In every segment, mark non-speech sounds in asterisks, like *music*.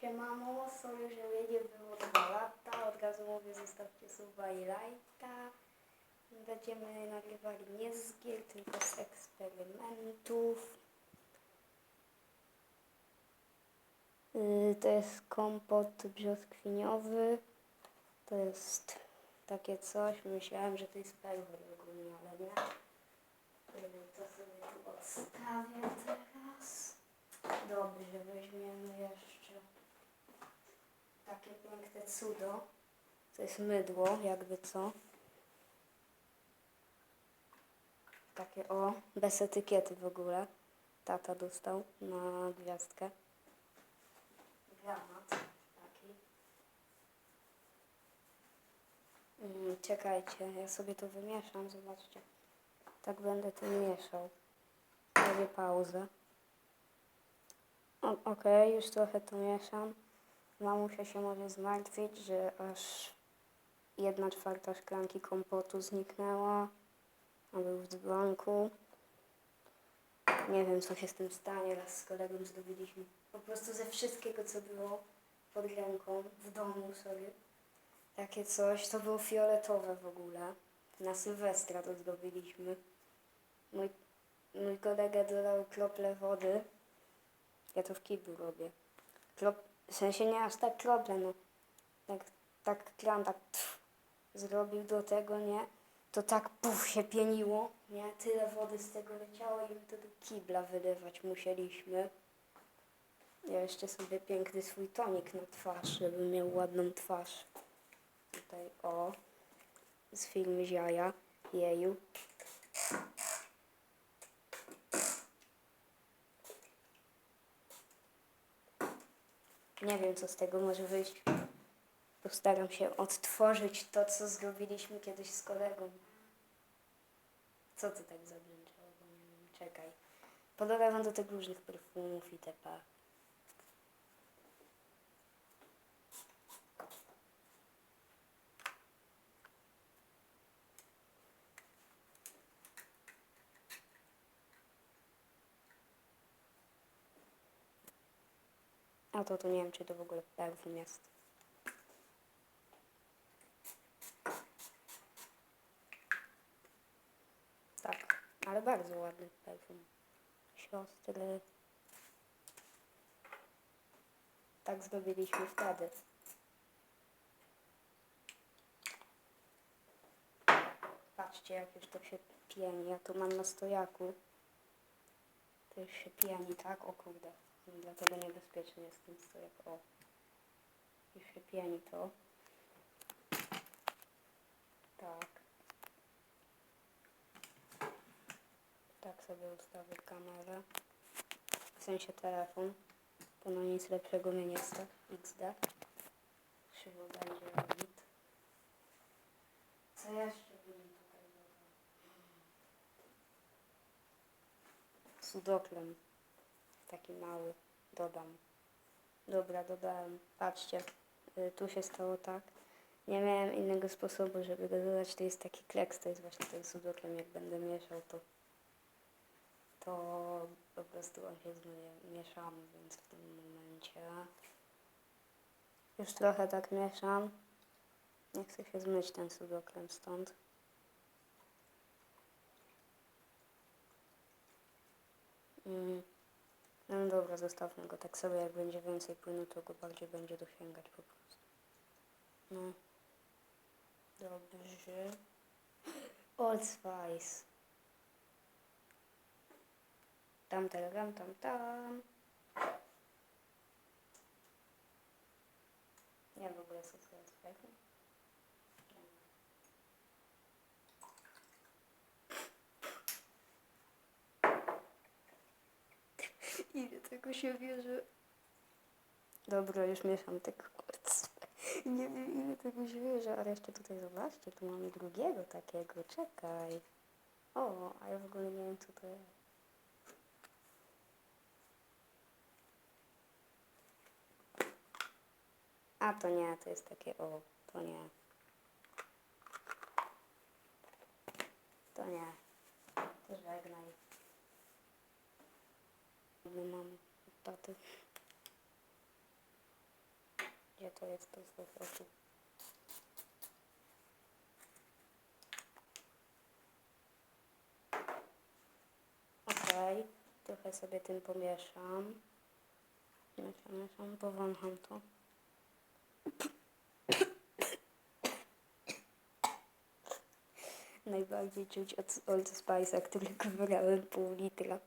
Siemano, sorry, że mnie nie było dwa lata. Od razu mówię, zostawcie suba i lajka. Będziemy nagrywali nie z gier, tylko z eksperymentów. Yy, To jest kompot brzoskwiniowy. To jest takie coś. Myślałem, że to jest perwer ogólnie, ale nie. Yy, To sobie tu odstawię teraz. Dobrze, weźmiemy jeszcze takie piękne cudo. To jest mydło, jakby co. Takie o, bez etykiety w ogóle. Tata dostał na gwiazdkę. Granat taki. Mm, czekajcie, ja sobie to wymieszam, zobaczcie. Tak będę to mieszał. Robię pauzę. Okej, już trochę to mieszam. Mamusia się może zmartwić, że aż jedna czwarta szklanki kompotu zniknęła, a był w dzbanku. Nie wiem, co się z tym stanie. Raz z kolegą zdobyliśmy po prostu ze wszystkiego, co było pod ręką, w domu sobie. Takie coś, to było fioletowe w ogóle. Na Sylwestra to zdobyliśmy. Mój, mój kolega dodał krople wody. Ja to w kiblu robię. W sensie nie aż tak krople, no. Jak tak kran tak tf, zrobił do tego, nie? To tak puf się pieniło, nie? Tyle wody z tego leciało i to do kibla wylewać musieliśmy. Ja jeszcze sobie piękny swój tonik na twarz, żeby miał ładną twarz. Tutaj o, z filmu Ziaja, jeju. Nie wiem, co z tego może wyjść. Postaram się odtworzyć to, co zrobiliśmy kiedyś z kolegą. Co ty tak wiem, czekaj. Podolewam do tych różnych perfumów itp. A to, nie wiem, czy to w ogóle perfum jest. Tak, ale bardzo ładny perfum. Siostry. Tak zdobyliśmy wtedy. Patrzcie, jak już to się pieni. Ja to mam na stojaku. To już się pieni, tak? O kurde. Dlatego niebezpieczny jest ten stojak. O. Się pieni to. Tak. Tak sobie ustawię kamerę. W sensie telefon. Bo no nic lepszego mnie nie stać. XD. Krzywo będzie robić. Co jeszcze bym tutaj dodał? Sudoklem. Taki mały. Dodam. Dobra, dodałem. Patrzcie. y, Tu się stało tak. Nie miałem innego sposobu, żeby go dodać. To jest taki kleks. To jest właśnie ten sudoklem. Jak będę mieszał, to to po prostu on się zmyje, mieszamy, więc w tym momencie już trochę tak mieszam. Nie chcę się zmyć ten sudoklem stąd. Mm. No dobra, zostawmy go tak sobie, jak będzie więcej płynu, to go bardziej będzie dosięgać po prostu. No. Dobrze. Old Spice. Tam, tam, tam, tam. Nie w ogóle co to jest pewnie. Ile tego się bierze? Dobra, już mieszam te kurce. *laughs* Nie wiem ile tego się bierze, ale jeszcze tutaj zobaczcie, tu mamy drugiego takiego, czekaj. O, a ja w ogóle nie wiem co to jest. A to nie, to jest takie o, to nie. To nie. To żegnaj. Nie mam taty. Gdzie to jest to z powrotu? Okej, trochę sobie tym pomieszam. Mieszam, mieszam, powącham to. Najbardziej czuć od Old Spice'a, którego wybrałem pół litra.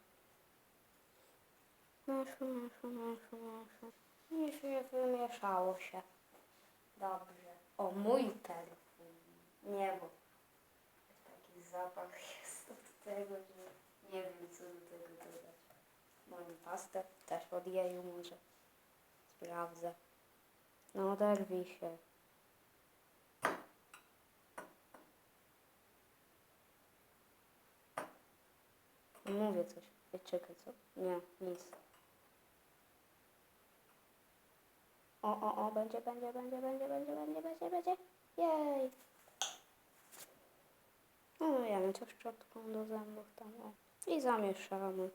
Mieszu, mieszu, mieszu, mieszu. Nie się wymieszało się. Dobrze. O, mój perfum. Nie, bo taki zapach jest od tego, że nie wiem co do tego dodać. Moją pastę też od jeju może. Sprawdzę. No oderwij się. Mówię coś. Czekaj, co? Nie, nic. O, o, o, będzie, będzie, będzie, będzie, będzie, będzie, będzie, będzie. Jej! No, ja wiem, co szczotką do zębów tam, o. I zamieszamy.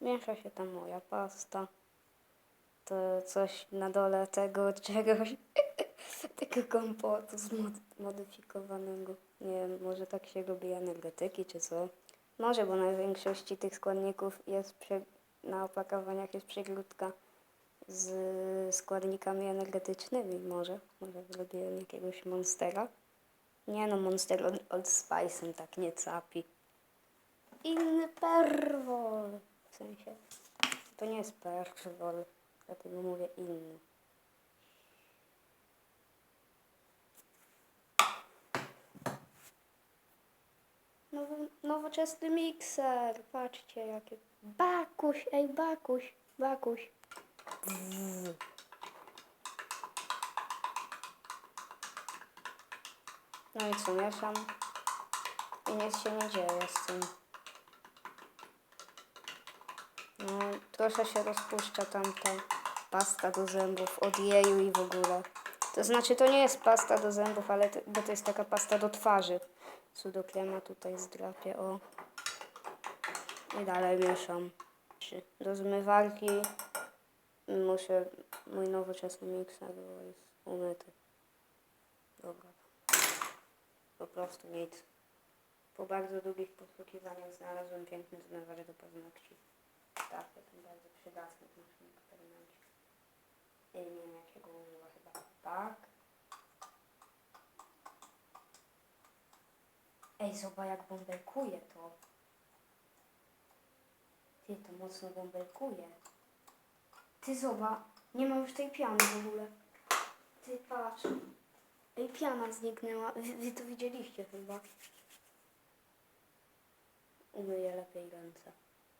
Miesza się tam moja pasta. To coś na dole tego czegoś. *laughs* tego kompotu zmodyfikowanego. Nie wiem, może tak się robi energetyki, czy co? Może, bo na większości tych składników jest przy, na opakowaniach jest przegródka z składnikami energetycznymi. Może, może zrobiłem jakiegoś monstera. Nie no, monster od, od Spice'em tak nie capi. Inny perwol. W sensie, to nie jest perwol, dlatego mówię inny. Nowy, nowoczesny mikser. Patrzcie jakie. Bakuś, ej bakuś, bakuś. No i co, mieszam. I nic się nie dzieje z tym. No, trochę się rozpuszcza tamta pasta do zębów od jeju i w ogóle. To znaczy, to nie jest pasta do zębów, ale to, bo to jest taka pasta do twarzy. Sudokrema tutaj zdrapię, o. I dalej mieszam. Do zmywarki muszę mój nowoczesny mikser, jest umyty. Dobra. Po prostu nic. Po bardzo długich poszukiwaniach znalazłem piękny zmywacz do paznokci. Tak, ten bardzo przydatny w naszym eksperymencie. I nie wiem jakiego używa chyba tak. Ej, zobacz jak bąbelkuje to. Ty, to mocno bąbelkuje. Ty zobacz, nie ma już tej piany w ogóle. Ty patrz. Ej, piana zniknęła. Wy, wy to widzieliście chyba. Umyję lepiej ręce.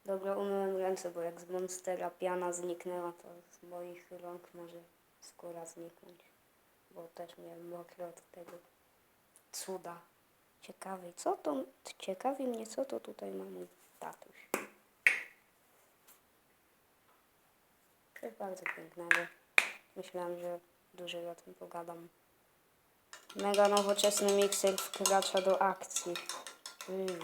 Dobra, umyłem ręce, bo jak z Monstera piana zniknęła, to z moich rąk może skóra zniknąć. Bo też miałem mokre od tego cuda. Ciekawy, co to, ciekawi mnie, co to tutaj ma mój tatuś. Coś bardzo pięknego. Myślałem, że dłużej o tym pogadam. Mega nowoczesny mikser wkracza do akcji. Mm.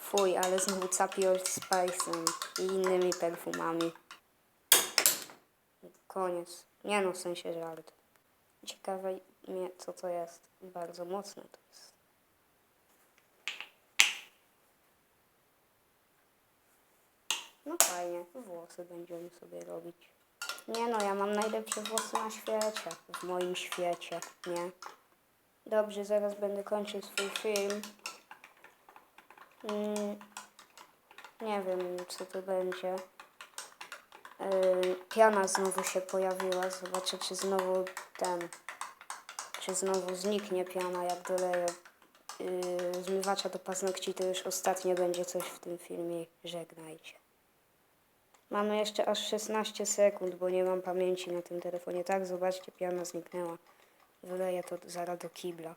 Fuj, ale znowu capi Old Spice'em i innymi perfumami. Koniec. Nie no, w sensie żart. Ciekawe mnie, co to jest. Bardzo mocne to jest. No fajnie, włosy będziemy sobie robić. Nie no, ja mam najlepsze włosy na świecie. W moim świecie, nie? Dobrze, zaraz będę kończył swój film. Mm, nie wiem, co to będzie. Yy, piana znowu się pojawiła. Zobaczę, czy znowu ten. Czy znowu zniknie piana, jak doleję yy, zmywacza do paznokci. To już ostatnie będzie coś w tym filmie. Żegnajcie. Mamy jeszcze aż 16 sekund, bo nie mam pamięci na tym telefonie. Tak, zobaczcie, piana zniknęła. Wyleję to zaraz do kibla.